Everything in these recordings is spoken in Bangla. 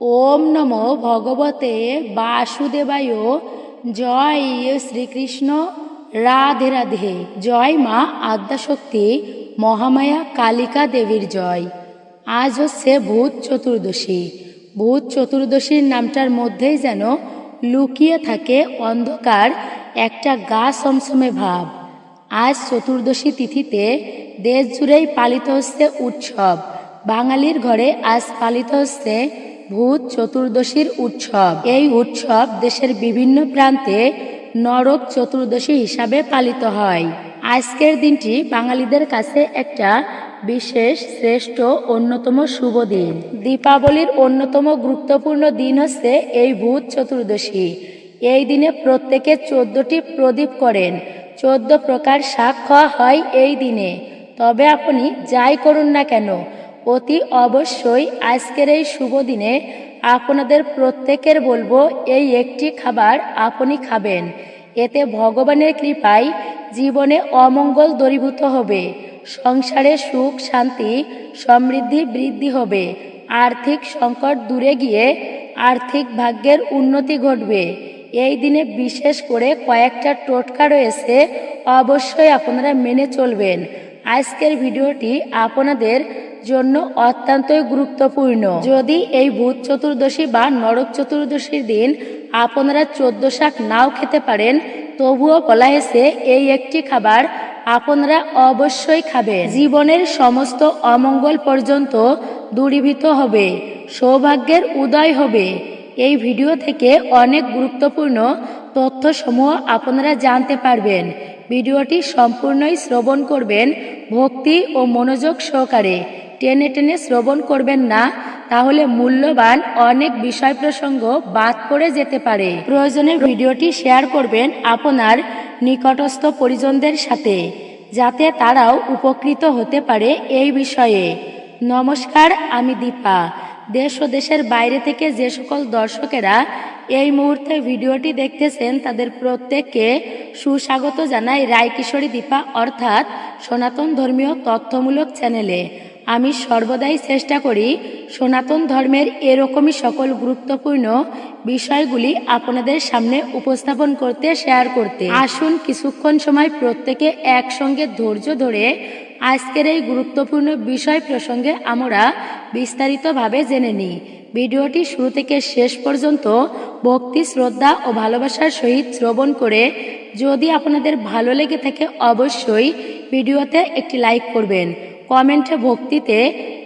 ওম নমো ভগবতে বাসুদেবায়। জয় শ্রীকৃষ্ণ। রাধে রাধে। জয় মা আদ্যাশক্তি। মহামায়া কালিকা দেবীর জয়। আজ হচ্ছে ভূত চতুর্দশী। ভূত চতুর্দশীর নামটার মধ্যেই যেন লুকিয়ে থাকে অন্ধকার একটা গা সমসমে ভাব। আজ চতুর্দশী তিথিতে দেশ জুড়েই পালিত হচ্ছে উৎসব। বাঙালির ঘরে আজ পালিত হচ্ছে ভূত চতুর্দশীর উৎসব। এই উৎসব দেশের বিভিন্ন প্রান্তে নরক চতুর্দশী হিসাবে পালিত হয়। আজকের দিনটি বাঙালিদের কাছে একটা বিশেষ, শ্রেষ্ঠ, অন্যতম শুভ দিন। দীপাবলির অন্যতম গুরুত্বপূর্ণ দিন হচ্ছে এই ভূত চতুর্দশী। এই দিনে প্রত্যেকে চোদ্দটি প্রদীপ করেন। চোদ্দ প্রকার শাক খাওয়া হয় এই দিনে। তবে আপনি যাই করুন না কেন অতি অবশ্যই আজকের এই শুভ দিনে আপনাদের প্রত্যেকের বলব, এই একটি খাবার আপনি খাবেন। এতে ভগবানের কৃপায় জীবনে অমঙ্গল দূরীভূত হবে, সংসারে সুখ, শান্তি, সমৃদ্ধি বৃদ্ধি হবে, আর্থিক সংকট দূরে গিয়ে আর্থিক ভাগ্যের উন্নতি ঘটবে। এই দিনে বিশেষ করে কয়েকটা টোটকা রয়েছে, অবশ্যই আপনারা মেনে চলবেন। আজকের ভিডিওটি আপনাদের জন্য অত্যন্তই গুরুত্বপূর্ণ। যদি এই ভূত চতুর্দশী বা নরক চতুর্দশীর দিন আপনারা চোদ্দ শাক নাও খেতে পারেন, তবুও বলা হয়েছে, এই একটি খাবার আপনারা অবশ্যই খাবেন। জীবনের সমস্ত অমঙ্গল পর্যন্ত দূরীভূত হবে, সৌভাগ্যের উদয় হবে। এই ভিডিও থেকে অনেক গুরুত্বপূর্ণ তথ্যসমূহ আপনারা জানতে পারবেন। ভিডিওটি সম্পূর্ণই শ্রবণ করবেন, ভক্তি ও মনোযোগ সহকারে। টেনে টেনে শ্রবণ করবেন না, তাহলে মূল্যবান অনেক বিষয় প্রসঙ্গ বাদ পড়ে যেতে পারে। প্রয়োজনে ভিডিওটি শেয়ার করবেন আপনার নিকটস্থ পরিজনদের সাথে, যাতে তারাও উপকৃত হতে পারে এই বিষয়ে। নমস্কার, আমি দীপা। দেশ ও দেশের বাইরে থেকে যে সকল দর্শকেরা এই মুহূর্তে ভিডিওটি দেখতেছেন, তাদের প্রত্যেককে সুস্বাগত জানাই রায়কিশোরী দীপা অর্থাৎ সনাতন ধর্মীয় তথ্যমূলক চ্যানেলে। আমি সর্বদাই চেষ্টা করি সনাতন ধর্মের এরকমই সকল গুরুত্বপূর্ণ বিষয়গুলি আপনাদের সামনে উপস্থাপন করতে শেয়ার করতে। আসুন কিছুক্ষণ সময় প্রত্যেকে একসঙ্গে ধৈর্য ধরে আজকের এই গুরুত্বপূর্ণ বিষয় প্রসঙ্গে আমরা বিস্তারিতভাবে জেনে নিই। ভিডিওটি শুরু থেকে শেষ পর্যন্ত ভক্তি, শ্রদ্ধা ও ভালোবাসার সহিত শ্রবণ করে যদি আপনাদের ভালো লেগে থাকে, অবশ্যই ভিডিওতে একটি লাইক করবেন। কমেন্টে ভক্তিতে,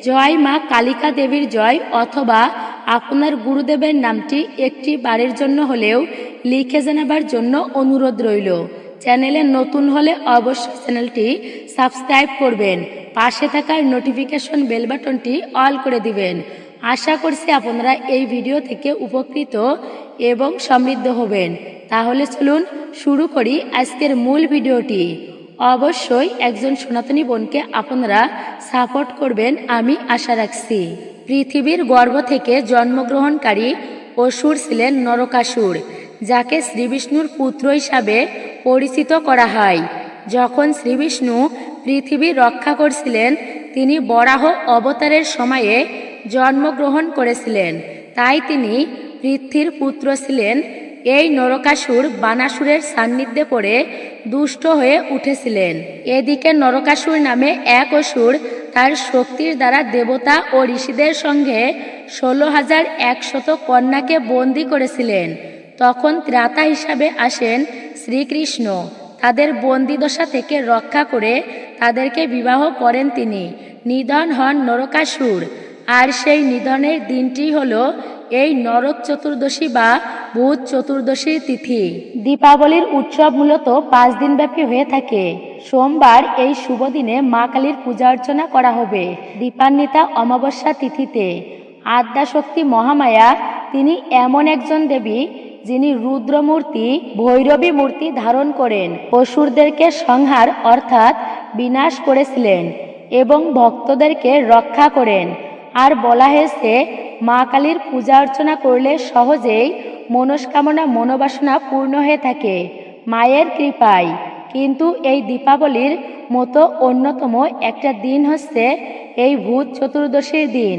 জয় মা কালিকা দেবীর জয় অথবা আপনার গুরুদেবের নামটি একটি বারের জন্য হলেও লিখে জানাবার জন্য অনুরোধ রইল। চ্যানেলে নতুন হলে অবশ্যই চ্যানেলটি সাবস্ক্রাইব করবেন। পাশে থাকার নোটিফিকেশন বেল বাটনটি অল করে দিবেন। আশা করছি আপনারা এই ভিডিও থেকে উপকৃত এবং সমৃদ্ধ হবেন। তাহলে চলুন শুরু করি আজকের মূল ভিডিওটি। অবশ্যই একজন সনাতনী বোনকে আপনারা সাপোর্ট করবেন, আমি আশা রাখছি। পৃথিবীর গর্ভ থেকে জন্মগ্রহণকারী অসুর ছিলেন নরকাসুর, যাকে শ্রীবিষ্ণুর পুত্র হিসাবে পরিচিত করা হয়। যখন শ্রীবিষ্ণু পৃথিবী রক্ষা করছিলেন তিনি বরাহ অবতারের সময়ে জন্মগ্রহণ করেছিলেন। তাই তিনি পৃথ্বীর পুত্র ছিলেন এই নরকাসুর বানাসুরের সান্নিধ্যে পড়ে দুষ্ট হয়ে উঠেছিলেন। এদিকে নরকাসুর নামে এক অসুর তার শক্তির দ্বারা দেবতা ও ঋষিদের সঙ্গে ষোলো হাজার একশত কন্যাকে বন্দি করেছিলেন। তখন ত্রাতা হিসাবে আসেন শ্রীকৃষ্ণ। তাদের বন্দিদশা থেকে রক্ষা করে তাদেরকে বিবাহ করেন তিনি। নিধন হন নরকাসুর। আর সেই নিধনের দিনটি হলো এই নরক চতুর্দশী বা বুধ চতুর্দশীর তিথি। দীপাবলির উৎসব মূলত পাঁচ দিন ব্যাপী হয়ে থাকে। সোমবার এই শুভ দিনে মা কালীর পূজা অর্চনা করা হবে দীপান্বিতা অমাবস্যা তিথিতে। আদ্যাশক্তি মহামায়া, তিনি এমন একজন দেবী, যিনি রুদ্রমূর্তি, ভৈরবী মূর্তি ধারণ করেন, অসুরদেরকে সংহার অর্থাৎ বিনাশ করেছিলেন এবং ভক্তদেরকে রক্ষা করেন। আর বলা হয়েছে মা কালীর পূজা অর্চনা করলে সহজেই মনস্কামনা মনোবাসনা পূর্ণ হয়ে থাকে, মায়ের কৃপায়। কিন্তু এই দীপাবলির মতো অন্যতম একটা দিন হচ্ছে এই ভূত চতুর্দশীর দিন।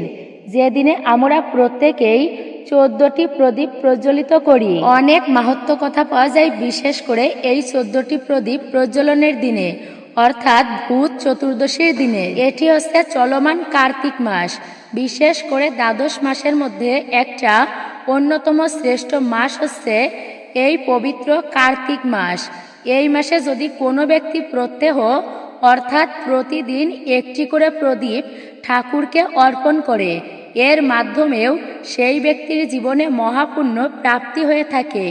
যেদিনে আমরা প্রত্যেকেই চোদ্দটি প্রদীপ প্রজ্বলিত করি। অনেক মাহাত্ম কথা পাওয়া যায় বিশেষ করে এই চোদ্দটি প্রদীপ প্রজ্বলনের দিনে, অর্থাৎ ভূত চতুর্দশীর দিনে। এটি হচ্ছে চলমান কার্তিক মাস। বিশেষ করে দ্বাদশ মাসের মধ্যে একটা অন্যতম শ্রেষ্ঠ মাস হচ্ছে এই পবিত্র কার্তিক মাস। এই মাসে যদি কোনো ব্যক্তি প্রত্যহ, অর্থাৎ প্রতিদিন একটি করে প্রদীপ ঠাকুরকে অর্পণ করে, এর মাধ্যমেও সেই ব্যক্তির জীবনে মহাপুণ্য প্রাপ্তি হয়ে থাকে।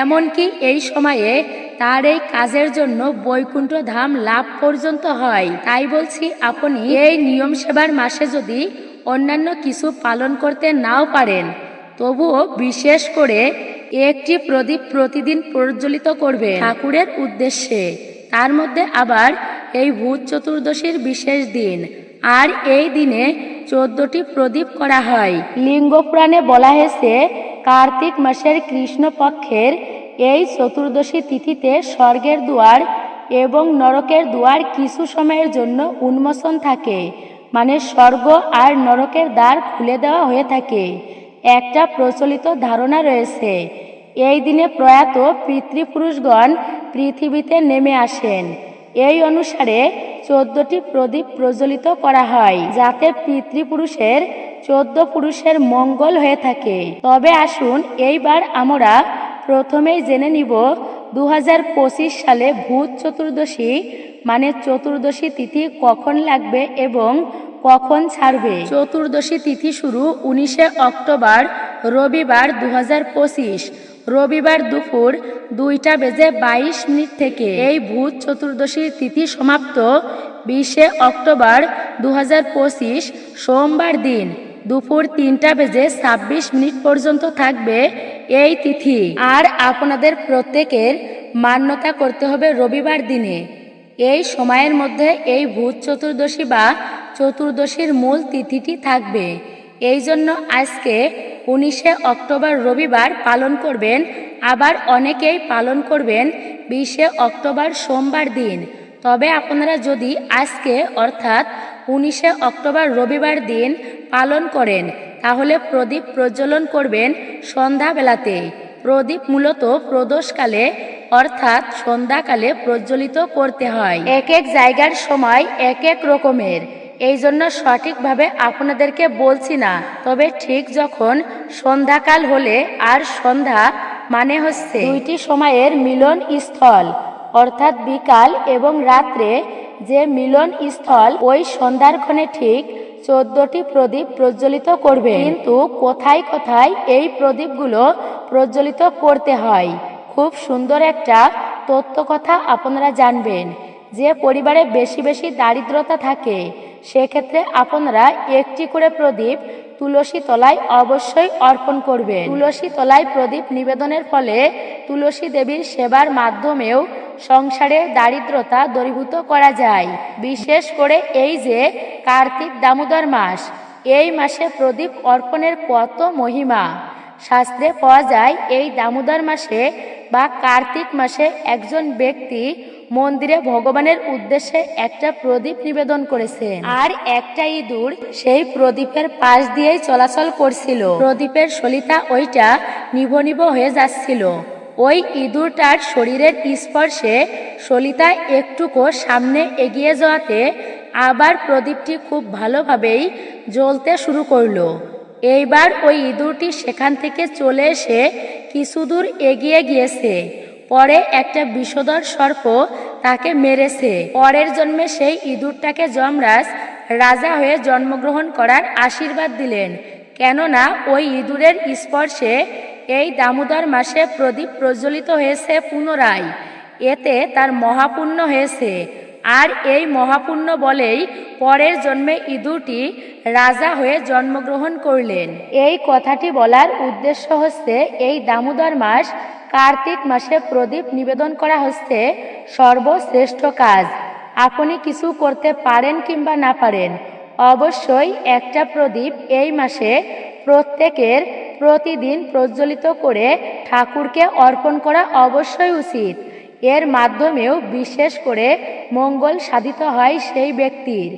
এমনকি এই সময়ে তার এই কাজের জন্য বৈকুণ্ঠ ধাম লাভ পর্যন্ত হয়। তাই বলছি, আপনি এই নিয়ম সেবার মাসে যদি অন্যান্য কিছু পালন করতে নাও পারেন, তবুও বিশেষ করে একটি প্রদীপ প্রতিদিন প্রজ্বলিত করবে ঠাকুরের উদ্দেশ্যে। তার মধ্যে আবার এই ভূত চতুর্দশীর বিশেষ দিন। আর এই দিনে চোদ্দটি প্রদীপ করা হয়। লিঙ্গ পুরাণে বলা হয়েছে, কার্তিক মাসের কৃষ্ণপক্ষের এই চতুর্দশী তিথিতে স্বর্গের দুয়ার এবং নরকের দুয়ার কিছু সময়ের জন্য উন্মোচন থাকে। মানে স্বর্গ আর নরকের দ্বার খুলে দেওয়া হয়ে থাকে। একটা প্রচলিত ধারণা রয়েছে, এই দিনে প্রয়াত পিতৃপুরুষগণ পৃথিবীতে নেমে আসেন। এই অনুসারে চোদ্দটি প্রদীপ প্রজ্বলিত করা হয়, যাতে পিতৃপুরুষের চোদ্দ পুরুষের মঙ্গল হয়ে থাকে। তবে আসুন, এইবার আমরা প্রথমেই জেনে নিব দু হাজার পঁচিশ সালে ভূত চতুর্দশী মানে চতুর্দশী তিথি কখন লাগবে এবং কখন ছাড়বে? চতুর্দশী তিথি শুরু উনিশে অক্টোবর, রবিবার দু হাজার পঁচিশ। রবিবার দুপুর দুইটা বেজে বাইশ মিনিট থেকে এই ভূত চতুর্দশীর তিথি সমাপ্ত, বিশে অক্টোবর দু হাজার পঁচিশ, সোমবার দিন দুপুর তিনটা বেজে ছাব্বিশ মিনিট পর্যন্ত থাকবে এই তিথি। আর আপনাদের প্রত্যেকের মান্যতা করতে হবে রবিবার দিনে। এই সময়ের মধ্যে এই ভূত চতুর্দশী বা চতুর্দশীর মূল তিথিটি থাকবে। এই জন্য আজকে উনিশে অক্টোবর রবিবার পালন করবেন, আবার অনেকেই পালন করবেন বিশে অক্টোবর সোমবার দিন। তবে আপনারা যদি আজকে, অর্থাৎ উনিশে অক্টোবর রবিবার দিন পালন করেন, তাহলে প্রদীপ প্রজ্বলন করবেন সন্ধ্যাবেলাতে। প্রদীপ মূলত প্রদোষকালে, অর্থাৎ সন্ধ্যাকালে প্রজ্বলিত করতে হয়। এক এক জায়গার সময় এক এক রকমের। এই জন্য সঠিকভাবে আপনাদেরকে বলছি না। তবে ঠিক যখন সন্ধ্যাকাল হলে, আর সন্ধ্যা মানে হচ্ছে দুইটি সময়ের মিলন স্থল, অর্থাৎ বিকাল এবং রাত্রে যে মিলন স্থল, ওই সন্ধ্যার ক্ষণে ঠিক চোদ্দটি প্রদীপ প্রজ্বলিত করবে। কিন্তু কোথায় কোথায় এই প্রদীপগুলো প্রজ্বলিত করতে হয়? খুব সুন্দর একটা তথ্য কথা আপনারা জানবেন। যে পরিবারে বেশি বেশি দারিদ্রতা থাকে সেক্ষেত্রে আপনারা একটি করে প্রদীপ তুলসী তলায় অবশ্যই অর্পণ করবেন। তুলসী তলায় প্রদীপ নিবেদনের ফলে তুলসী দেবীর সেবার মাধ্যমেও সংসারে দারিদ্রতা দূরীভূত করা যায়। বিশেষ করে এই যে কার্তিক দামোদর মাস, এই মাসে প্রদীপ অর্পণের কত মহিমা। শাস্ত্রে পাওয়া যায়, এই দামোদর মাসে বা কার্তিক মাসে একজন ব্যক্তি মন্দিরে ভগবানের উদ্দেশ্যে একটা প্রদীপ নিবেদন করেছেন আর একটা ইঁদুর সেই প্রদীপের পাশ দিয়েই চলাচল করছিল। প্রদীপের সলিতা ওইটা নিভ নিভ হয়ে যাচ্ছিল। ওই ইঁদুরটার শরীরের স্পর্শে সলিতা একটুকু সামনে এগিয়ে যাওয়াতে আবার প্রদীপটি খুব ভালোভাবেই জ্বলতে শুরু করল। এইবার ওই ইঁদুরটি সেখান থেকে চলে এসে কিছু দূর এগিয়ে গিয়েছে। পরে একটা বিষধর সর্প তাকে মেরেছে। পরের জন্মে সেই ইঁদুরটাকে যমরাজ রাজা হয়ে জন্মগ্রহণ করার আশীর্বাদ দিলেন। কেননা ওই ইঁদুরের স্পর্শে এই দামোদর মাসে প্রদীপ প্রজ্বলিত হয়েছে পুনরায়। এতে তার মহাপুণ্য হয়েছে। আর এই মহাপুণ্য বলেই পরের জন্মে ইঁদুরটি রাজা হয়ে জন্মগ্রহণ করলেন। এই কথাটি বলার উদ্দেশ্য হচ্ছে, এই দামোদর মাস কার্তিক মাসে প্রদীপ নিবেদন করা হচ্ছে সর্বশ্রেষ্ঠ কাজ। আপনি কিছু করতে পারেন কিংবা না পারেন, অবশ্যই একটা প্রদীপ এই মাসে প্রত্যেকের প্রতিদিন প্রজ্বলিত করে ঠাকুরকে অর্পণ করা অবশ্যই উচিত। এর মাধ্যমেও বিশেষ করে মঙ্গল সাধিত হয় সেই ব্যক্তির।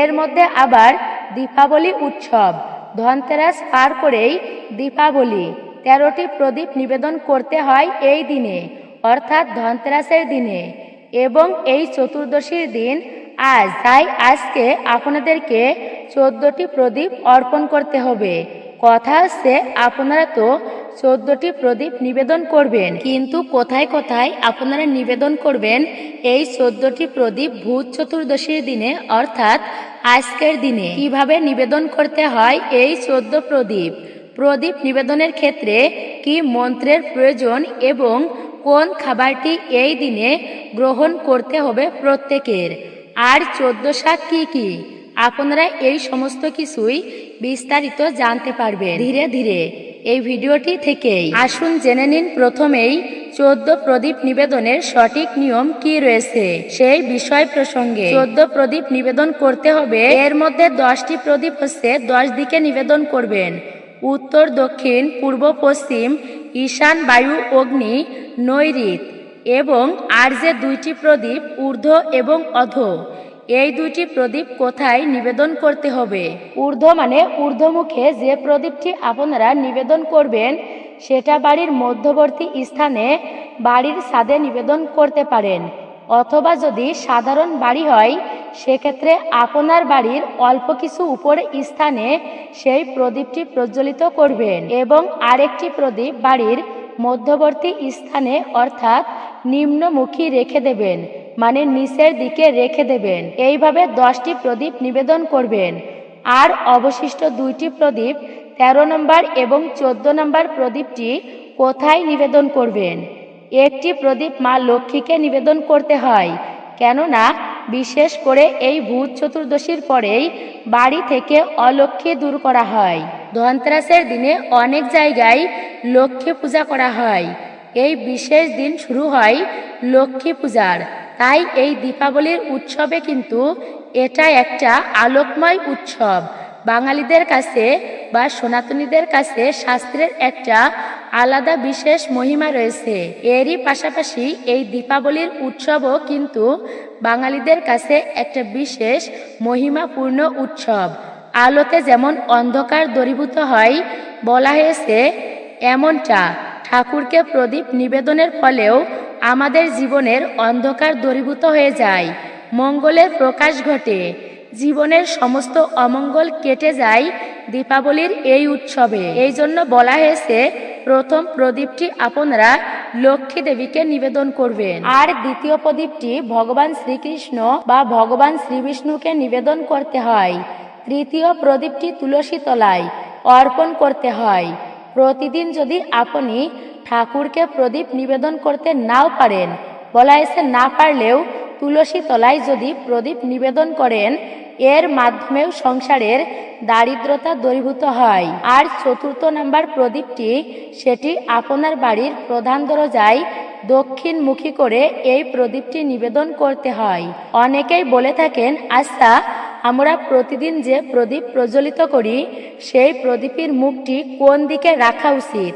এর মধ্যে আবার দীপাবলি উৎসব। ধনতেরাস পার করেই দীপাবলি। তেরোটি প্রদীপ নিবেদন করতে হয় এই দিনে, অর্থাৎ ধনতেরাসের দিনে। এবং এই চতুর্দশীর দিন আজ, তাই আজকে আপনাদেরকে চোদ্দটি প্রদীপ অর্পণ করতে হবে। কথা হচ্ছে, আপনারা তো চোদ্দটি প্রদীপ নিবেদন করবেন। কিন্তু কোথায় কোথায় আপনারা নিবেদন করবেন, এই চোদ্দটি প্রদীপ ভূত চতুর্দশীর দিনে, অর্থাৎ আজকের দিনে। কীভাবে নিবেদন করতে হয় এই চোদ্দ প্রদীপ? প্রদীপ নিবেদনের ক্ষেত্রে কি মন্ত্রের প্রয়োজন এবং কোন খাবারটি এই দিনে গ্রহণ করতে হবে প্রত্যেকের? আর চোদ্দ শাক কি কি? আপনারা এই সমস্ত কিছুই বিস্তারিত জানতে পারবেন। ধীরে ধীরে এই ভিডিওটি থেকেই। আসুন জেনে নিন প্রথমেই চোদ্দ প্রদীপ নিবেদনের সঠিক নিয়ম কি রয়েছে। সেই বিষয় প্রসঙ্গে চোদ্দ প্রদীপ নিবেদন করতে হবে। এর মধ্যে দশটি প্রদীপ হচ্ছে দশ দিকে নিবেদন করবেন। উত্তর, দক্ষিণ, পূর্ব, পশ্চিম, ঈশান, বায়ু, অগ্নি নৈরিত এবং আর যে দুইটি প্রদীপ, ঊর্ধ্ব এবং অধ। এই দুইটি প্রদীপ কোথায় নিবেদন করতে হবে? ঊর্ধ্ব মানে ঊর্ধ্বমুখে যে প্রদীপটি আপনারা নিবেদন করবেন, সেটা বাড়ির মধ্যবর্তী স্থানে বাড়ির ছাদে নিবেদন করতে পারেন। অথবা যদি সাধারণ বাড়ি হয়, সেক্ষেত্রে আপনার বাড়ির অল্প কিছু উপরে স্থানে সেই প্রদীপটি প্রজ্বলিত করবেন এবং আরেকটি প্রদীপ বাড়ির মধ্যবর্তী স্থানে অর্থাৎ নিম্নমুখী রেখে দেবেন। মানে নিচের দিকে রেখে দেবেন। এইভাবে দশটি প্রদীপ নিবেদন করবেন। আর অবশিষ্ট দুইটি প্রদীপ, তেরো নম্বর এবং চোদ্দ নম্বর প্রদীপটি কোথায় নিবেদন করবেন? একটি প্রদীপ মা লক্ষ্মীকে নিবেদন করতে হয়, কেননা বিশেষ করে এই ভূত চতুর্দশীর পরেই বাড়ি থেকে অলক্ষ্মী দূর করা হয়। ধনতেরাসের দিনে অনেক জায়গায় লক্ষ্মী পূজা করা হয়। এই বিশেষ দিন শুরু হয় লক্ষ্মী পূজার। তাই এই দীপাবলির উৎসবে কিন্তু এটা একটা আলোকময় উৎসব। বাঙালিদের কাছে বা সনাতনীদের কাছে শাস্ত্রের একটা আলাদা বিশেষ মহিমা রয়েছে। এরই পাশাপাশি এই দীপাবলির উৎসবও কিন্তু বাঙালিদের কাছে একটা বিশেষ মহিমাপূর্ণ উৎসব। আলোতে যেমন অন্ধকার দরীভূত হয়, বলা হয়েছে, এমনটা। ঠাকুরকে প্রদীপ নিবেদনের ফলেও আমাদের জীবনের অন্ধকার দূরীভূত হয়ে যায়, মঙ্গলের প্রকাশ ঘটে। জীবনের সমস্ত অমঙ্গল কেটে যায় দীপাবলির এই উৎসবে। এই জন্য বলা হয়েছে, প্রথম প্রদীপটি আপনারা লক্ষ্মী দেবীকে নিবেদন করবেন। আর দ্বিতীয় প্রদীপটি ভগবান শ্রীকৃষ্ণ বা ভগবান শ্রীবিষ্ণুকে নিবেদন করতে হয়। তৃতীয় প্রদীপটি তুলসী তলায় অর্পণ করতে হয়। প্রতিদিন যদি আপনি ঠাকুরকে প্রদীপ নিবেদন করতে নাও পারেন। বলা এসে না পারলেও তুলসী তলায় যদি প্রদীপ নিবেদন করেন, এর মাধ্যমেও সংসারের দারিদ্রতা দূরীভূত হয়। আর চতুর্থ নাম্বার প্রদীপটি, সেটি আপনার বাড়ির প্রধান দরজায় দক্ষিণমুখী করে এই প্রদীপটি নিবেদন করতে হয়। অনেকেই বলে থাকেন আচ্ছা আমরা প্রতিদিন যে প্রদীপ প্রজ্বলিত করি, সেই প্রদীপের মুখটি কোন দিকে রাখা উচিত?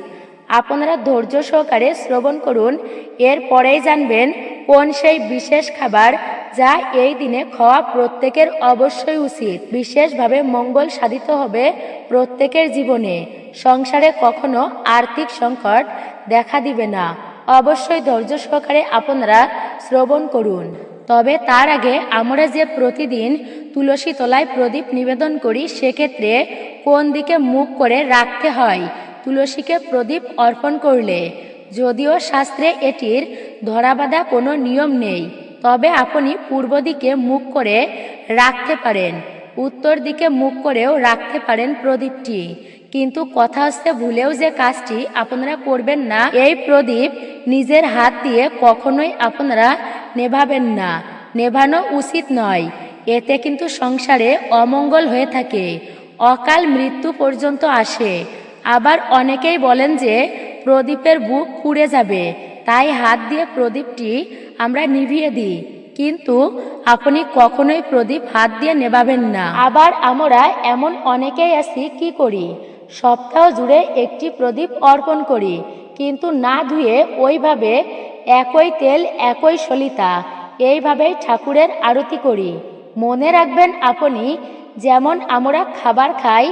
আপনারা ধৈর্য সহকারে শ্রবণ করুন। এর পরেই জানবেন কোন সেই বিশেষ খাবার যা এই দিনে খাওয়া প্রত্যেকের অবশ্যই উচিত। বিশেষভাবে মঙ্গল সাধিত হবে প্রত্যেকের জীবনে। সংসারে কখনো আর্থিক সংকট দেখা দিবে না। অবশ্যই ধৈর্য সহকারে আপনারা শ্রবণ করুন। তবে তার আগে আমরা যে প্রতিদিন তুলসী তলায় প্রদীপ নিবেদন করি, সেক্ষেত্রে কোন দিকে মুখ করে রাখতে হয়? তুলসীকে প্রদীপ অর্পণ করলে। যদিও শাস্ত্রে এটির ধরাবাধা কোনো নিয়ম নেই, তবে আপনি পূর্ব দিকে মুখ করে রাখতে পারেন, উত্তর দিকে মুখ করেও রাখতে পারেন প্রদীপটি। কিন্তু কথা হচ্ছে ভুলেও যে কাজটি আপনারা করবেন না, এই প্রদীপ নিজের হাত দিয়ে কখনোই আপনারা নেভাবেন না। নেভানো উচিত নয়, এতে কিন্তু সংসারে অমঙ্গল হয়ে থাকে, অকাল মৃত্যু পর্যন্ত আসে। আবার অনেকেই বলেন যে প্রদীপের বুক পুড়ে যাবে। তাই হাত দিয়ে প্রদীপটি আমরা নিভিয়ে দিই। কিন্তু আপনি কখনোই প্রদীপ হাত দিয়ে নেবাবেন না। আবার আমরা এমন অনেকেই আছি কি করি? সপ্তাহ জুড়ে একটি প্রদীপ অর্পণ করি। কিন্তু না ধুয়ে ওইভাবে একই তেল, একই সলিতা, এইভাবেই ঠাকুরের আরতি করি। মনে রাখবেন আপনি যেমন আমরা খাবার খাই,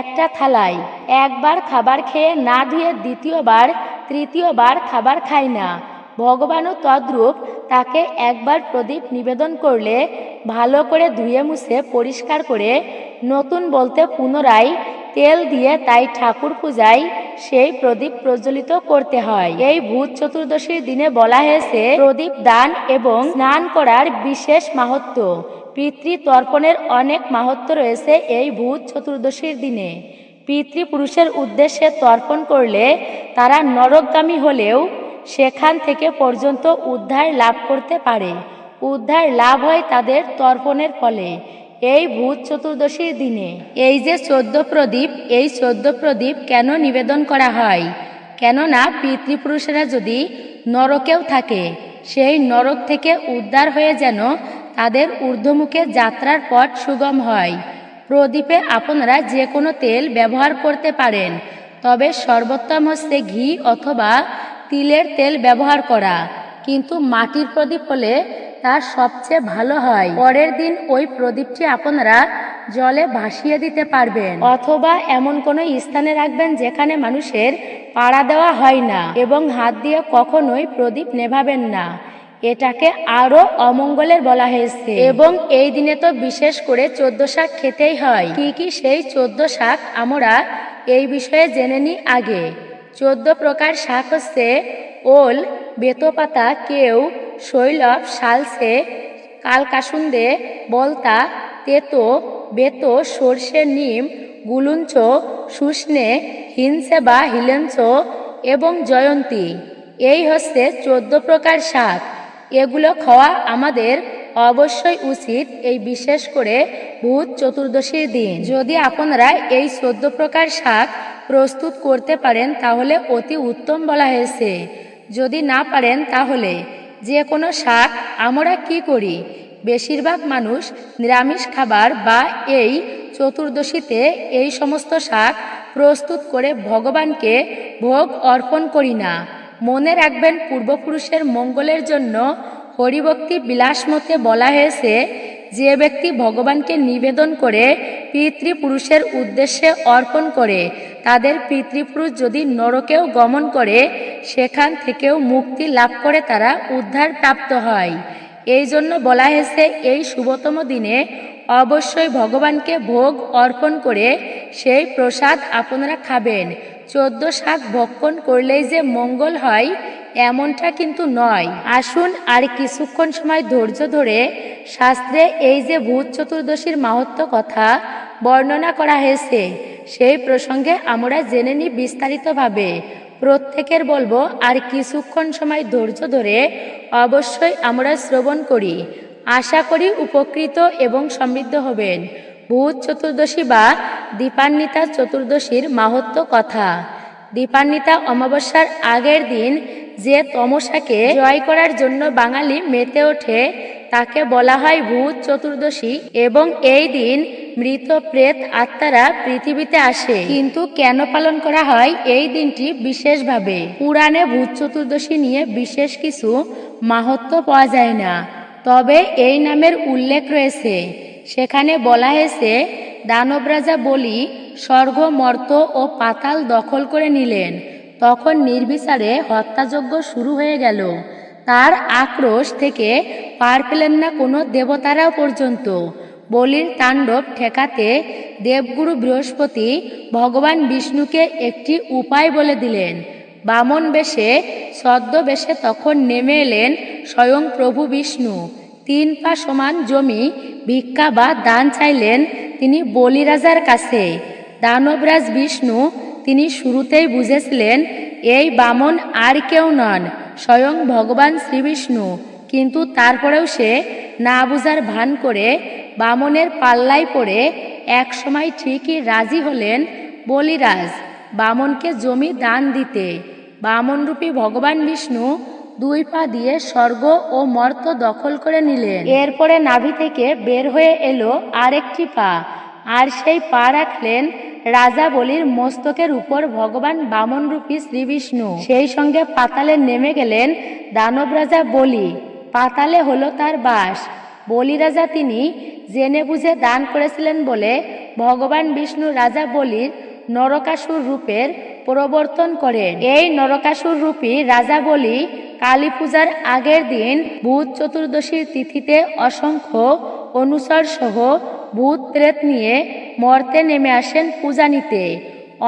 একটা থালায়। একবার খাবার খেয়ে না ধুয়ে দ্বিতীয়বার, তৃতীয়বার খাবার খাই না। ভগবানও তদ্রূপ, তাকে একবার প্রদীপ নিবেদন করলে, ভালো করে ধুয়ে মুছে পরিষ্কার করে, নতুন বলতে পুনরায় তেল দিয়ে তাই ঠাকুর পূজায় সেই প্রদীপ প্রজ্বলিত করতে হয়। এই ভূত চতুর্দশীর দিনে বলা হয়েছে, প্রদীপ দান এবং স্নান করার বিশেষ মাহাত্ম্য। পিতৃতর্পণের অনেক মাহাত্ম্য রয়েছে এই ভূত চতুর্দশীর দিনে। পিতৃপুরুষের উদ্দেশ্যে তর্পণ করলে তারা নরকগামী হলেও সেখান থেকে পর্যন্ত উদ্ধার লাভ করতে পারে। উদ্ধার লাভ হয় তাদের তর্পণের ফলে। এই ভূত চতুর্দশীর দিনে এই যে চোদ্দ প্রদীপ, এই চোদ্দ প্রদীপ কেন নিবেদন করা হয়? কেননা পিতৃপুরুষেরা যদি নরকেও থাকে, সেই নরক থেকে উদ্ধার হয়ে যেন তাদের ঊর্ধ্বমুখে যাত্রার পথ সুগম হয়। প্রদীপে আপনারা যে কোনো তেল ব্যবহার করতে পারেন, তবে সর্বোত্তম হচ্ছে ঘি অথবা তিলের তেল ব্যবহার করা, কিন্তু মাটির প্রদীপ হলে তার সবচেয়ে ভালো হয়। পরের দিন ওই প্রদীপটি আপনারা জলে ভাসিয়ে দিতে পারবেন, অথবা এমন কোনো স্থানে রাখবেন যেখানে মানুষের পাড়া দেওয়া হয় না, এবং হাত দিয়ে কখনোই প্রদীপ নেভাবেন না। এটাকে আরও অমঙ্গলের বলা হয়েছে। এবং এই দিনে তো বিশেষ করে চোদ্দ শাক খেতেই হয়। কি কি সেই চোদ্দ শাক আমরা এই বিষয়ে জেনে নিই আগে। চোদ্দ প্রকার শাক হচ্ছে ওল, বেতপাতা, কেউ শৈলভ শালসে কালকাসুন্দে, বলতা, তেতো, বেতো, সর্ষে, নিম, গুলুঞ্চ, শুষ্নে হিংসে বা হিলেঞ্চ এবং জয়ন্তী। এই হচ্ছে চোদ্দ প্রকার শাক। এগুলো খাওয়া আমাদের অবশ্যই উচিত এই বিশেষ করে ভূত চতুর্দশীর দিন। যদি আপনারা এই চোদ্দ প্রকার শাক প্রস্তুত করতে পারেন, তাহলে অতি উত্তম বলা হয়েছে। যদি না পারেন, তাহলে যে কোনো শাক আমরা কি করি? বেশিরভাগ মানুষ নিরামিষ খাবার বা এই চতুর্দশীতে এই সমস্ত শাক প্রস্তুত করে ভগবানকে ভোগ অর্পণ করি না। মনে রাখবেন, পূর্বপুরুষের মঙ্গলের জন্য হরিভক্তি বিলাসমতে বলা হয়েছে, যে ব্যক্তি ভগবানকে নিবেদন করে পিতৃপুরুষের উদ্দেশ্যে অর্পণ করে, তাদের পিতৃপুরুষ যদি নরকেও গমন করে, সেখান থেকেও মুক্তি লাভ করে তারা উদ্ধার প্রাপ্ত হয়। এই জন্য বলা হয়েছে, এই শুভতম দিনে অবশ্যই ভগবানকে ভোগ অর্পণ করে সেই প্রসাদ আপনারা খাবেন। চোদ্দ শাক ভক্ষণ করলেই যে মঙ্গল হয়, এমনটা কিন্তু নয়। আসুন আর কিছুক্ষণ সময় ধৈর্য ধরে শাস্ত্রে এই যে ভূত চতুর্দশীর মাহাত্ম কথা বর্ণনা করা হয়েছে, সেই প্রসঙ্গে আমরা জেনে নিই বিস্তারিতভাবে। প্রত্যেকের বলব আর কিছুক্ষণ সময় ধৈর্য ধরে অবশ্যই আমরা শ্রবণ করি। আশা করি উপকৃত এবং সমৃদ্ধ হবেন। ভূত চতুর্দশী বা দীপান্বিতা চতুর্দশীর মাহাত্ম কথা। দীপান্বিতা অমাবস্যার আগের দিন যে তমসাকে জয় করার জন্য বাঙালি মেতে ওঠে, তাকে বলা হয় ভূত চতুর্দশী এবং এই দিন মৃত প্রেত আত্মারা পৃথিবীতে আসে। কিন্তু কেন পালন করা হয় এই দিনটি বিশেষভাবে? পুরাণে ভূত চতুর্দশী নিয়ে বিশেষ কিছু মাহাত্ম পাওয়া যায় না। তবে এই নামের উল্লেখ রয়েছে। সেখানে বলা হয়েছে দানবরাজা বলি স্বর্গ, মর্ত ও পাতাল দখল করে নিলেন। তখন নির্বিচারে হত্যাযজ্ঞ শুরু হয়ে গেল। তার আক্রোশ থেকে পার পেলেন না কোনো দেবতারাও পর্যন্ত। বলির তাণ্ডব ঠেকাতে দেবগুরু বৃহস্পতি ভগবান বিষ্ণুকে একটি উপায় বলে দিলেন। বামন বেশে ছদ্মবেশে তখন নেমে এলেন স্বয়ং প্রভু বিষ্ণু। তিন পা সমান জমি, ভিক্ষা বা দান চাইলেন তিনি বলিরাজার কাছে। দানবরাজ বিষ্ণু তিনি শুরুতেই বুঝেছিলেন, এই বামন আর কেউ নন, স্বয়ং ভগবান শ্রীবিষ্ণু কিন্তু তারপরেও সে না বুঝার ভান করে বামনের পাল্লায় পড়ে এক সময় ঠিকই রাজি হলেন বলিরাজ, বামনকে জমি দান দিতে। বামনরূপী ভগবান বিষ্ণু দুই পা দিয়ে স্বর্গ ও মর্ত দখল করে নিলেন। এরপরে নাভি থেকে বের হয়ে এলো আরেকটি পা। আর সেই পা রাখলেন রাজা বলির মস্তকের উপর ভগবান বামনরূপী শ্রীবিষ্ণু সেই সঙ্গে পাতালে নেমে গেলেন দানব রাজা বলি। পাতালে হলো তার বাস। বলি রাজা তিনি জেনে বুঝে দান করেছিলেন বলে ভগবান বিষ্ণু রাজা বলির নরকাসুর রূপের প্রবর্তন করেন। এই নরকাসুর রূপী রাজা বলি কালী পূজার আগের দিন ভূত চতুর্দশীর তিথিতে অসংখ্য অনুসর সহ ভূত প্রেত নিয়ে মর্তে নেমে আসেন পূজা নিতে।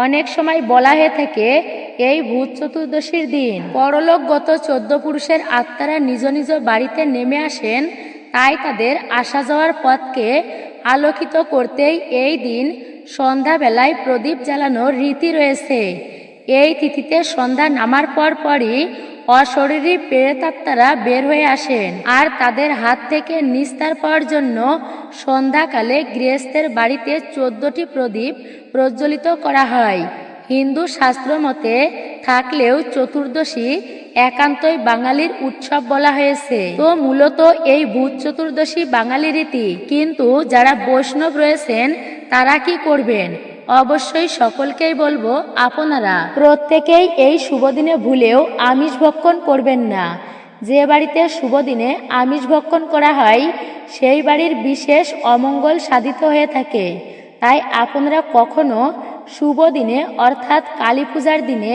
অনেক সময় বলা হয়ে থাকে এই ভূত চতুর্দশীর দিন। পরলোকগত চোদ্দ পুরুষের আত্মারা নিজ নিজ বাড়িতে নেমে আসেন, তাই তাদের আসা যাওয়ার পথকে আলোকিত করতেই এই দিন সন্ধ্যাবেলায় প্রদীপ জ্বালানোর রীতি রয়েছে। এই তিথিতে সন্ধ্যা নামার পর পরই অশরীরী প্রেতাত্মারা বের হয়ে আসেন। আর তাদের হাত থেকে নিস্তার পাওয়ার জন্য সন্ধ্যাকালে গৃহস্থের বাড়িতে চোদ্দটি প্রদীপ প্রজ্বলিত করা হয়। হিন্দু শাস্ত্র মতে থাকলেও চতুর্দশী একান্তই বাঙালির উৎসব বলা হয়েছে। তো মূলত এই ভূত চতুর্দশী বাঙালি রীতি। কিন্তু যারা বৈষ্ণব রয়েছেন তারা কি করবেন? অবশ্যই সকলকেই বলব, আপনারা প্রত্যেকেই এই শুভদিনে ভুলেও আমিষ ভক্ষণ করবেন না। যে বাড়িতে শুভদিনে আমিষ ভক্ষণ করা হয়, সেই বাড়ির বিশেষ অমঙ্গল সাধিত হয়ে থাকে। তাই আপনারা কখনো শুভ দিনে অর্থাৎ কালী পূজার দিনে,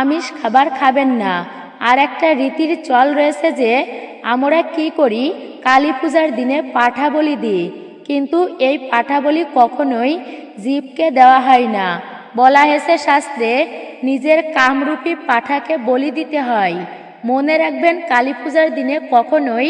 আমিষ খাবার খাবেন না। আর একটা রীতির চল রয়েছে যে, আমরা কি করি, কালী পূজার দিনে পাঠা বলি দিই। কিন্তু এই পাঠাবলি কখনোই জীবকে দেওয়া হয় না। বলা হয়েছে শাস্ত্রে, নিজের কামরূপী পাঠাকে বলি দিতে হয়। মনে রাখবেন কালী পূজার দিনে কখনোই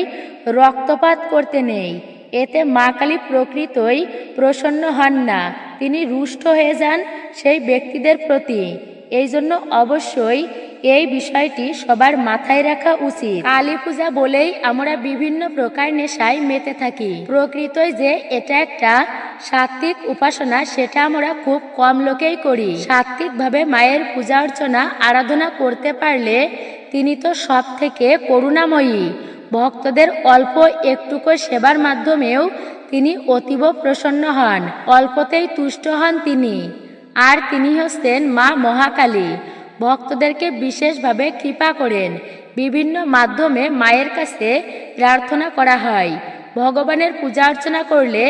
রক্তপাত করতে নেই। এতে মা কালী প্রকৃতই প্রসন্ন হন না। তিনি রুষ্ট হয়ে যান সেই ব্যক্তিদের প্রতি। এই জন্য অবশ্যই এই বিষয়টি সবার মাথায় রাখা উচিত। কালী পূজা বলেই আমরা বিভিন্ন প্রকার নেশায় মেতে থাকি। প্রকৃতই যে এটা একটা সাত্বিক উপাসনা, সেটা আমরা খুব কম লোকেই করি। সাত্বিকভাবে মায়ের পূজা অর্চনা, আরাধনা করতে পারলে তিনি তো সব থেকে করুণাময়ী। ভক্তদের অল্প একটুকু সেবার মাধ্যমেও তিনি অতীব প্রসন্ন হন। অল্পতেই তুষ্ট হন তিনি। আর তিনি হচ্ছেন মা মহাকালী। ভক্তদেরকে বিশেষভাবে কৃপা করেন। বিভিন্ন মাধ্যমে মায়ের কাছে প্রার্থনা করা হয়। ভগবানের পূজা অর্চনা করলে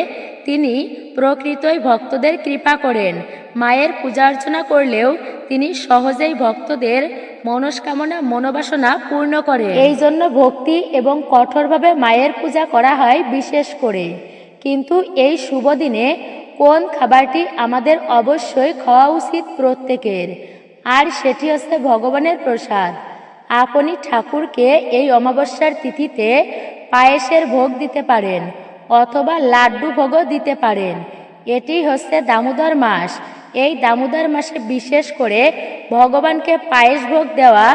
তিনি প্রকৃতই ভক্তদের কৃপা করেন। মায়ের পূজা অর্চনা করলেও তিনি সহজেই ভক্তদের মনস্কামনা, মনোবাসনা পূর্ণ করে এই জন্য ভক্তি এবং কঠোরভাবে মায়ের পূজা করা হয় বিশেষ করে। কিন্তু এই শুভ দিনে কোন খাবারটি আমাদের অবশ্যই খাওয়া উচিত প্রত্যেকের? আর সেটি হচ্ছে ভগবানের প্রসাদ। আপনি ঠাকুরকে এই অমাবস্যার তিথিতে পায়েসের ভোগ দিতে পারেন অথবা লাড্ডু ভোগও দিতে পারেন। এটি হচ্ছে দামোদর মাস। এই দামোদর মাসে বিশেষ করে ভগবানকে পায়েস ভোগ দেওয়া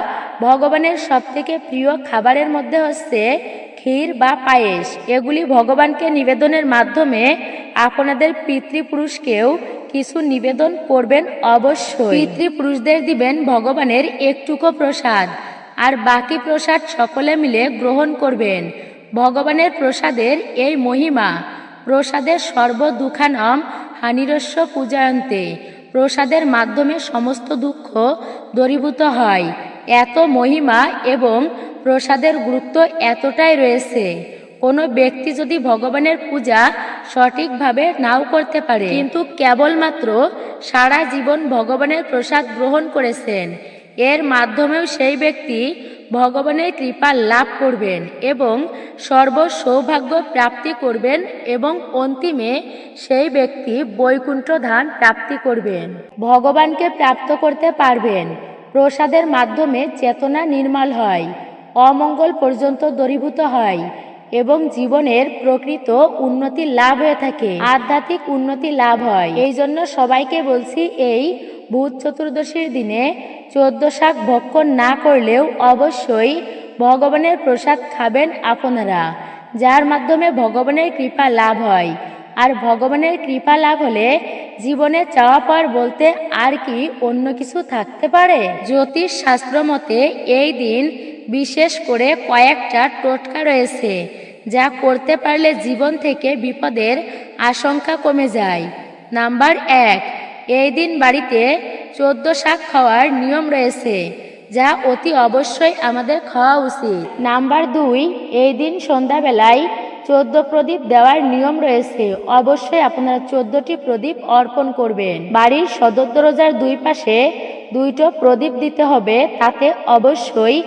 ভগবানের সবথেকে প্রিয় খাবারের মধ্যে হচ্ছে ক্ষীর বা পায়েস। এগুলি ভগবানকে নিবেদনের মাধ্যমে আপনাদের পিতৃপুরুষকেও কিছু নিবেদন করবেন অবশ্যই। পিতৃপুরুষদের দিবেন ভগবানের একটুকু প্রসাদ। আর বাকি প্রসাদ সকলে মিলে গ্রহণ করবেন। ভগবানের প্রসাদের এই মহিমা। প্রসাদের সর্বদুখানম হানিরস্য পূজায়ন্তে। প্রসাদের মাধ্যমে সমস্ত দুঃখ দূরীভূত হয়। এত মহিমা এবং প্রসাদের গুরুত্ব এতটাই রয়েছে। কোনো ব্যক্তি যদি ভগবানের পূজা সঠিকভাবে নাও করতে পারে। কিন্তু কেবলমাত্র সারা জীবন ভগবানের প্রসাদ গ্রহণ করেছেন। এর মাধ্যমেও সেই ব্যক্তি ভগবানের কৃপা লাভ করবেন এবং সর্ব সৌভাগ্য প্রাপ্তি করবেন এবং অন্তিমে সেই ব্যক্তি বৈকুণ্ঠ ধান প্রাপ্তি করবেন। ভগবানকে প্রাপ্ত করতে পারবেন। প্রসাদের মাধ্যমে চেতনা নির্মল হয়। অমঙ্গল পর্যন্ত দরীভূত হয়। এবং জীবনের প্রকৃত উন্নতি লাভ হয়ে থাকে। আধ্যাত্মিক উন্নতি লাভ হয়। এই জন্য সবাইকে বলছি, এই বুধ চতুর্দশীর দিনে চোদ্দ শাক ভক্ষণ না করলেও অবশ্যই ভগবানের প্রসাদ খাবেন আপনারা, যার মাধ্যমে ভগবানের কৃপা লাভ হয়। আর ভগবানের কৃপা লাভ হলে জীবনে চাওয়া পাওয়ার বলতে আর কি অন্য কিছু থাকতে পারে? জ্যোতিষ শাস্ত্র মতে এই দিন বিশেষ করে কয়েকটা টোটকা রয়েছে। যা করতে পারলে জীবন থেকে বিপদের আশঙ্কা কমে যায়। নাম্বার এক, এই দিন বাড়িতে চোদ্দ শাক খাওয়ার নিয়ম রয়েছে, যা অতি অবশ্যই আমাদের খাওয়া উচিত। নাম্বার দুই, এই দিন সন্ধ্যাবেলায় চোদ্দ প্রদীপ দেওয়ার নিয়ম রয়েছে, অবশ্যই আপনারা চোদ্দটি প্রদীপ অর্পণ করবেন। বাড়ির সদর দরজার দুই পাশে দুইটো প্রদীপ দিতে হবে, তাতে অবশ্যই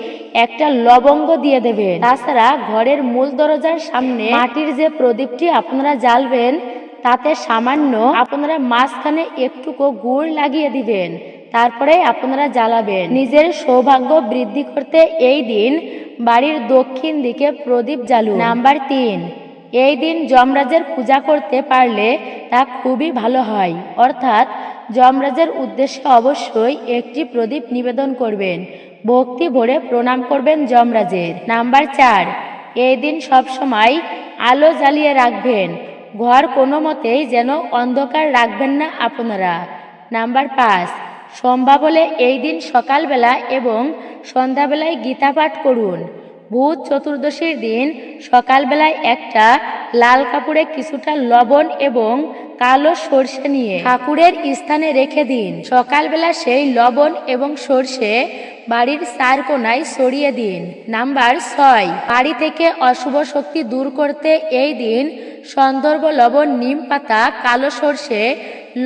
একটা লবঙ্গ দিয়ে দেবেন। তাছাড়া ঘরের মূল দরজার সামনে মাটির যে প্রদীপটি আপনারা জ্বালবেন, তাতে সামান্য আপনারা মাঝখানে একটুকু গুড় লাগিয়ে দিবেন, তারপরে আপনারা জ্বালাবেন। নিজের সৌভাগ্য বৃদ্ধি করতে এই দিন বাড়ির দক্ষিণ দিকে প্রদীপ জ্বালুন। নাম্বার তিন এই দিন যমরাজের পূজা করতে পারলে তা খুবই ভালো হয়। অর্থাৎ যমরাজের উদ্দেশ্যে অবশ্যই একটি প্রদীপ নিবেদন করবেন। ভক্তি ভরে প্রণাম করবেন যমরাজের। নাম্বার চার, এই দিন সবসময় আলো জ্বালিয়ে রাখবেন। ঘর কোনো মতেই যেন অন্ধকার রাখবেন না আপনারা। নাম্বার পাঁচ সম্ভব হলে এই দিন সকালবেলা এবং সন্ধ্যাবেলায় গীতা পাঠ করুন। ভূত চতুর্দশীর দিন সকালবেলায় একটা লাল কাপড়ে কিছুটা লবণ এবং কালো সর্ষে নিয়ে ঠাকুরের স্থানে রেখে দিন। সকালবেলা সেই লবণ এবং সর্ষে বাড়ির চার কোনায় সরিয়ে দিন। নাম্বার ছয়, বাড়ি থেকে অশুভ শক্তি দূর করতে এই দিন সন্দর্ভ লবণ, নিম পাতা, কালো সর্ষে,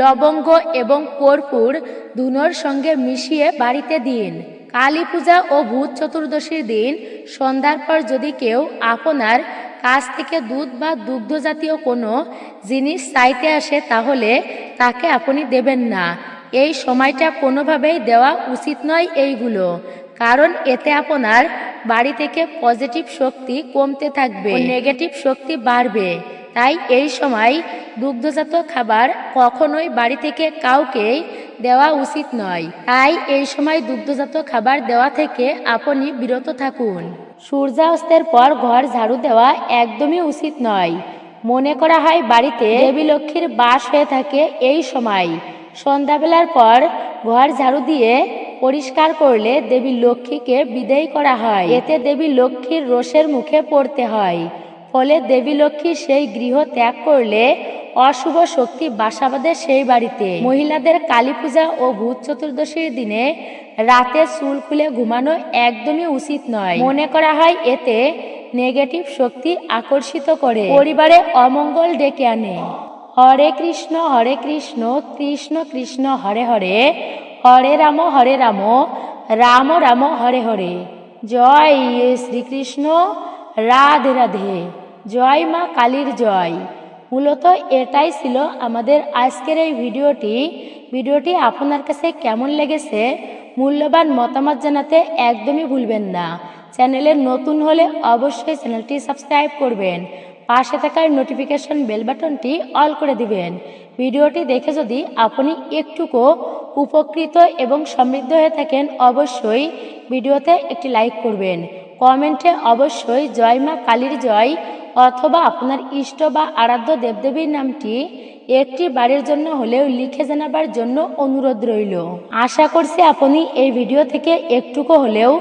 লবঙ্গ এবং কর্পূর ধুনোর সঙ্গে মিশিয়ে বাড়িতে দিন। কালী পূজা ও ভূত চতুর্দশীর দিন সন্ধ্যার পর যদি কেউ আপনার কাছ থেকে দুধ বা দুগ্ধ জাতীয় কোনো জিনিস চাইতে আসে তাহলে তাকে আপনি দেবেন না। এই সময়টা কোনোভাবেই দেওয়া উচিত নয় এইগুলো, কারণ এতে আপনার বাড়ি থেকে পজিটিভ শক্তি কমতে থাকবে। নেগেটিভ শক্তি বাড়বে। তাই এই সময় দুগ্ধজাত খাবার কখনোই বাড়ি থেকে কাউকেই দেওয়া উচিত নয়। তাই এই সময় দুগ্ধজাত খাবার দেওয়া থেকে আপনি বিরত থাকুন। সূর্যাস্তের পর ঘর ঝাড়ু দেওয়া একদমই উচিত নয়। মনে করা হয় বাড়িতে দেবী লক্ষ্মীর বাস হয়ে থাকে এই সময়। সন্ধ্যাবেলার পর ঘর ঝাড়ু দিয়ে পরিষ্কার করলে দেবী লক্ষ্মীকে বিদায় করা হয়। এতে দেবী লক্ষ্মীর রোষের মুখে পড়তে হয়। ফলে দেবী লক্ষ্মী সেই গৃহ ত্যাগ করলে অশুভ শক্তি বাসা বাঁধে সেই বাড়িতে। মহিলাদের কালী পূজা ও ভূত চতুর্দশীর দিনে রাতে চুল খুলে ঘুমানো একদমই উচিত নয়। মনে করা হয় এতে নেগেটিভ শক্তি আকর্ষিত করে। পরিবারে অমঙ্গল ডেকে আনে। হরে কৃষ্ণ হরে কৃষ্ণ কৃষ্ণ কৃষ্ণ, হরে হরে হরে রাম হরে রাম রাম রাম, হরে হরে। জয় শ্রীকৃষ্ণ, রাধে রাধে। জয় মা কালীর জয়। মূলত এটাই ছিল আমাদের আজকের এই ভিডিওটি। ভিডিওটি আপনার কাছে কেমন লেগেছে, মূল্যবান মতামত জানাতে একদমই ভুলবেন না। চ্যানেলে নতুন হলে অবশ্যই চ্যানেলটি সাবস্ক্রাইব করবেন। পাশে থাকার নোটিফিকেশন বেল বাটনটি অল করে দিবেন। ভিডিওটি দেখে যদি আপনি একটুকু উপকৃত এবং সমৃদ্ধ হয়ে থাকেন, অবশ্যই ভিডিওতে একটি লাইক করবেন। কমেন্টে অবশ্যই জয় মা কালীর জয় অথবা আপনার ইষ্ট বা আরাধ্য দেবদেবীর নামটি একটি বাড়ির জন্য হলেও লিখে জানাবার জন্য অনুরোধ রইল। আশা করছি আপনি এই ভিডিও থেকে একটুকু হলেও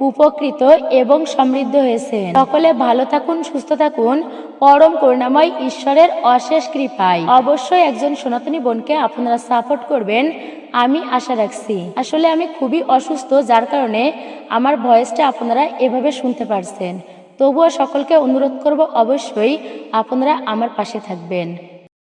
উপকৃত এবং সমৃদ্ধ হয়েছেন। সকলে ভালো থাকুন, সুস্থ থাকুন। পরম করুণাময় ঈশ্বরের অশেষ কৃপায়। অবশ্যই একজন সনাতনী বোনকে আপনারা সাপোর্ট করবেন, আমি আশা রাখছি। আসলে আমি খুবই অসুস্থ, যার কারণে আমার ভয়েসটা আপনারা এভাবে শুনতে পারছেন। তবুও সকলকে অনুরোধ করব অবশ্যই আপনারা আমার পাশে থাকবেন।